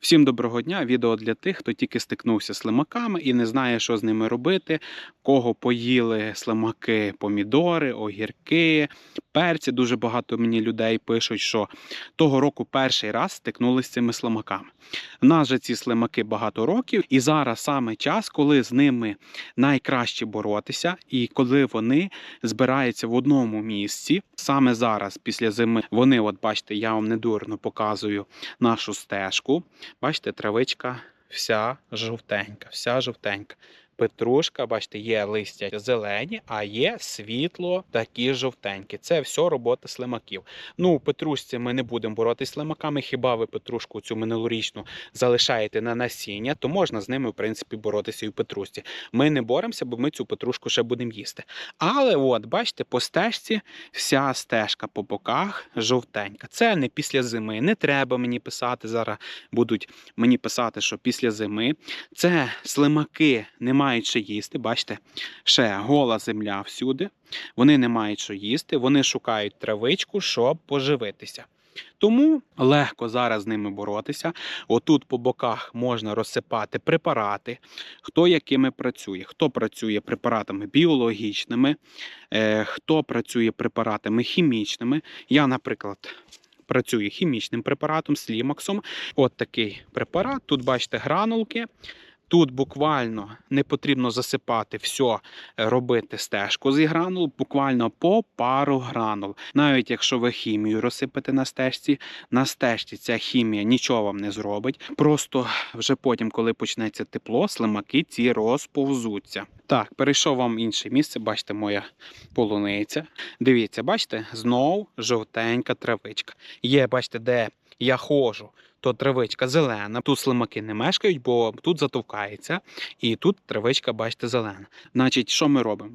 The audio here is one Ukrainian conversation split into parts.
Всім доброго дня! Відео для тих, хто тільки стикнувся з слимаками і не знає, що з ними робити, кого поїли слимаки, помідори, огірки, перці. Дуже багато мені людей пишуть, що того року перший раз стикнулися з цими слимаками. У нас же ці слимаки багато років, і зараз саме час, коли з ними найкраще боротися, і коли вони збираються в одному місці. Саме зараз, після зими, вони, от бачите, я вам недурно показую нашу стежку. Бачите, травичка вся жовтенька, вся жовтенька. Петрушка, бачите, є листя зелені, а є світло такі жовтенькі. Це все робота слимаків. Ну, у петрушці ми не будемо боротися з слимаками. Хіба ви петрушку цю минулорічну залишаєте на насіння, то можна з ними, в принципі, боротися і у петрушці. Ми не боремося, бо ми цю петрушку ще будемо їсти. Але от, бачите, по стежці вся стежка по боках жовтенька. Це не після зими. Не треба мені писати. Зараз будуть мені писати, що після зими. Це слимаки не мають що їсти. Бачите, ще гола земля всюди. Вони не мають що їсти, вони шукають травичку, щоб поживитися. Тому легко зараз з ними боротися. Отут по боках можна розсипати препарати, хто якими працює. Хто працює препаратами біологічними, е, хто працює препаратами хімічними. Я, наприклад, працюю хімічним препаратом, слімаксом. От такий препарат. Тут бачите гранулки. Тут буквально не потрібно засипати все, робити стежку зі гранул, буквально по пару гранул. Навіть якщо ви хімію розсипете на стежці, на стежці ця хімія нічого вам не зробить. Просто вже потім, коли почнеться тепло, слимаки ці розповзуться. Так, перейшов вам інше місце, бачите, моя полуниця. Дивіться, бачите, знов жовтенька травичка. Є, бачите, де я ходжу то травичка зелена. Тут слимаки не мешкають, бо тут затовкається, і тут травичка, бачите, зелена. Значить, що ми робимо?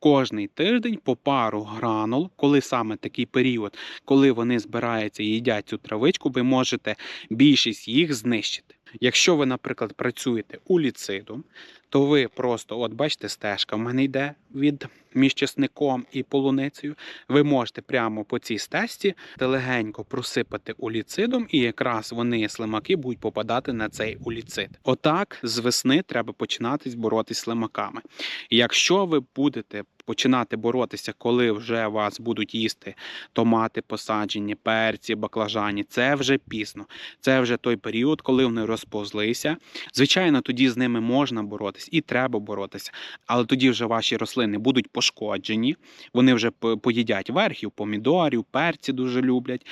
Кожний тиждень по пару гранул, коли саме такий період, коли вони збираються і їдять цю травичку, ви можете більшість їх знищити. Якщо ви, наприклад, працюєте уліцидом, то ви просто, от бачите, стежка в мене йде від між чесником і полуницею. Ви можете прямо по цій стежці легенько просипати уліцидом, і якраз вони, слимаки, будуть попадати на цей уліцид. Отак з весни треба починати боротися з слимаками. Якщо ви будете починати боротися, коли вже вас будуть їсти томати, посаджені, перці, баклажані, це вже пізно. Це вже той період, коли вони розповзлися. Звичайно, тоді з ними можна боротися і треба боротися, але тоді вже ваші рослини будуть пошкоджені, вони вже поїдять верхів, помідорів, перці дуже люблять,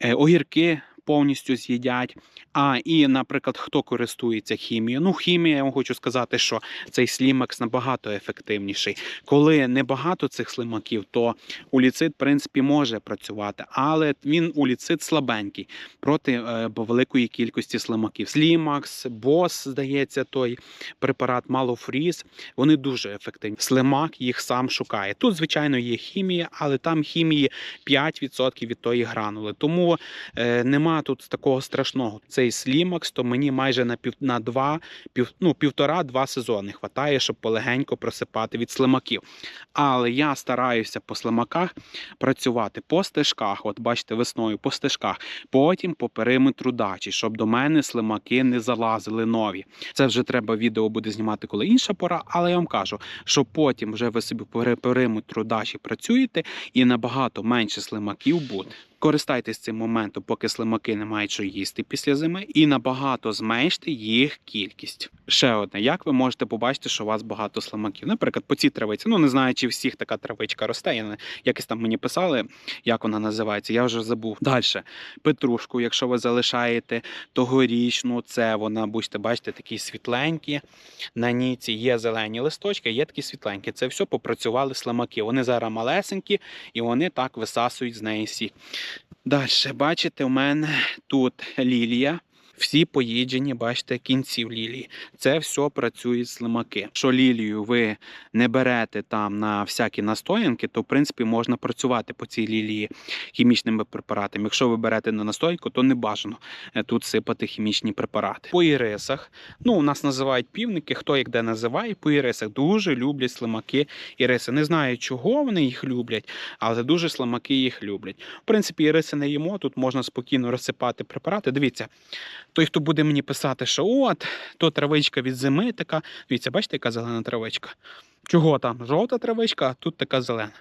е, огірки. Повністю з'їдять. А і, наприклад, хто користується хімією? Ну, хімія, я вам хочу сказати, що цей слімакс набагато ефективніший. Коли небагато цих слимаків, то уліцид, в принципі, може працювати, але він уліцид слабенький проти е, великої кількості слимаків. Слімакс, бос, здається, той препарат Малофріз, вони дуже ефективні. Слимак їх сам шукає. Тут, звичайно, є хімія, але там хімії 5% від тої гранули. Тому е, нема тут такого страшного. Цей слімакс, то мені майже на пів на два, пів, ну, півтора-два сезони хватає, щоб полегенько просипати від слимаків. Але я стараюся по слимаках працювати по стежках. От бачите, весною по стежках, потім по периметру дачі, щоб до мене слимаки не залазили нові. Це вже треба відео буде знімати, коли інша пора. Але я вам кажу, що потім вже ви собі по периметру дачі працюєте і набагато менше слимаків буде. Користайтесь цим моментом, поки слимаки не мають що їсти після зими, і набагато зменште їх кількість. Ще одне, як ви можете побачити, що у вас багато слимаків? Наприклад, по цій травиці. Ну не знаю, чи всіх така травичка росте. Я якось там мені писали, як вона називається. Я вже забув. Далі петрушку, якщо ви залишаєте тогорічну, це вона будете бачите, такі світленькі. На ніці є зелені листочки, є такі світленькі. Це все попрацювали слимаки. Вони зараз малесенькі і вони так висасують з неї сік. Далі, бачите, у мене тут лілія. Всі поїджені, бачите, кінців лілії. Це все працює слимаки. Що лілію ви не берете там на всякі настоянки, то в принципі можна працювати по цій лілії хімічними препаратами. Якщо ви берете на настоянку, то не бажано е, тут сипати хімічні препарати. По ірисах, ну у нас називають півники, хто як де називає, по ірисах дуже люблять слимаки іриси. Не знаю, чого вони їх люблять, але дуже слимаки їх люблять. В принципі, іриси не їмо. Тут можна спокійно розсипати препарати. Дивіться. Той, хто буде мені писати, що от, то травичка від зими така. Дивіться, бачите, яка зелена травичка? Чого там? Жовта травичка, а тут така зелена.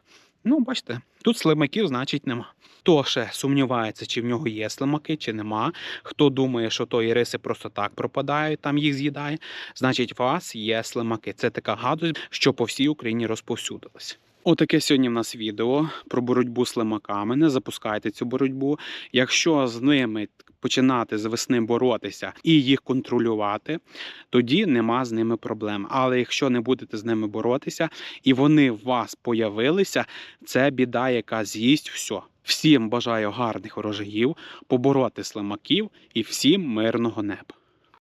Ну, бачите, тут слимаків, значить, нема. Хто ще сумнівається, чи в нього є слимаки, чи нема. Хто думає, що то іриси просто так пропадають, там їх з'їдає, значить, у вас є слимаки. Це така гадость, що по всій Україні розповсюдилась. Отаке сьогодні в нас відео про боротьбу з слимаками. Не запускайте цю боротьбу. Якщо з ними починати з весни боротися і їх контролювати, тоді нема з ними проблем. Але якщо не будете з ними боротися і вони в вас появилися, це біда, яка з'їсть все. Всім бажаю гарних врожаїв, побороти слимаків і всім мирного неба.